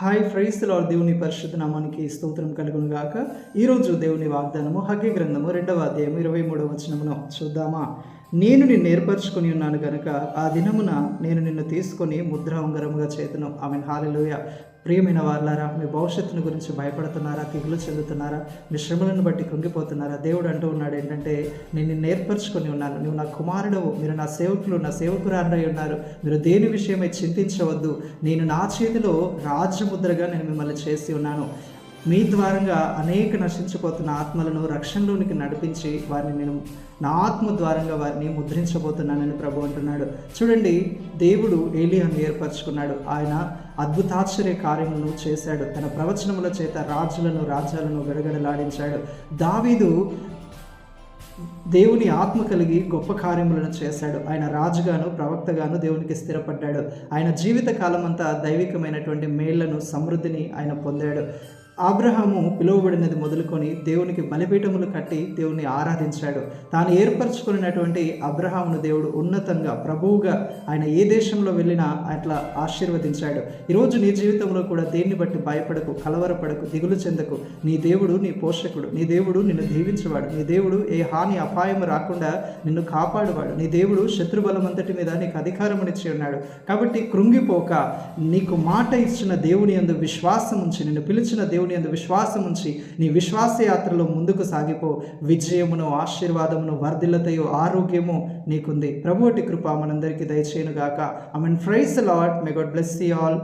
Hi fries lord దేవుని పరిశుద్ధ నామానికి స్తోత్రం కలుగును గాక. ఈరోజు దేవుని వాగ్దానము హగ్గి గ్రంథము రెండవ అధ్యాయం ఇరవై మూడవ వచనమును చూద్దామా? నేను నిన్ను ఏర్పరచుకొని ఉన్నాను కనుక ఆ దినమున నేను నిన్ను తీసుకొని ముద్ర ఉంగరముగా చేతును. ఆమె హాలలోయ. ప్రియమైన వాళ్ళారా మీ భవిష్యత్తును గురించి భయపడుతున్నారా తిగులు చెందుతున్నారా మీ శ్రమలను బట్టి కృంగిపోతున్నారా? దేవుడు అంటూ ఉన్నాడు ఏంటంటే నేను నిన్ను ఏర్పరచుకొని ఉన్నాను. నువ్వు నా కుమారుడు మీరు నా సేవకులు నా సేవకురాండై ఉన్నారు. మీరు దేని విషయమై చింతించవద్దు. నేను నా చేతిలో రాజముద్రగా నేను మిమ్మల్ని చేసి ఉన్నాను. మీ ద్వారంగా అనేక నశించిపోతున్న ఆత్మలను రక్షణలోనికి నడిపించి వారిని నేను నా ఆత్మ ద్వారంగా వారిని ముద్రించబోతున్నానని ప్రభు అంటున్నాడు. చూడండి దేవుడు ఏలియాను ఏర్పరచుకున్నాడు. ఆయన అద్భుతాశ్చర్య కార్యములను చేశాడు. తన ప్రవచనముల చేత రాజులను రాజ్యాలను గడగడలాడించాడు. దావీదు దేవుని ఆత్మ కలిగి గొప్ప కార్యములను చేశాడు. ఆయన రాజుగాను ప్రవక్తగాను దేవునికి స్థిరపడ్డాడు. ఆయన జీవిత కాలమంతా దైవికమైనటువంటి మేళ్ళను సమృద్ధిని ఆయన పొందాడు. ఆబ్రహాము పిలువబడినది మొదలుకొని దేవునికి బలిపీఠములు కట్టి దేవుని ఆరాధించాడు. తాను ఏర్పరచుకున్నటువంటి అబ్రహామును దేవుడు ఉన్నతంగా ప్రభువుగా ఆయన ఏ దేశంలో వెళ్ళినా అట్లా ఆశీర్వదించాడు. ఈరోజు నీ జీవితంలో కూడా దేన్ని బట్టి భయపడకు కలవరపడకు దిగులు చెందకు? నీ దేవుడు నీ పోషకుడు నీ దేవుడు నిన్ను దీవించేవాడు నీ దేవుడు ఏ హాని అపాయం రాకుండా నిన్ను కాపాడువాడు నీ దేవుడు శత్రుబలం అంతటి మీద నీకు అధికారం ఇచ్చి ఉన్నాడు. కాబట్టి కృంగిపోక నీకు మాట ఇచ్చిన దేవుని అందు విశ్వాసం ఉంచి నిన్ను పిలిచిన దేవుని అందు విశ్వాసం ఉంచి నీ విశ్వాస యాత్రలో ముందుకు సాగిపో. విజయమును ఆశీర్వాదమును వర్ధిల్లతయు ఆరోగ్యము నీకుంది. ప్రభువటి కృప మనందరికీ దయచేయను గాక I mean praise lord may god bless you all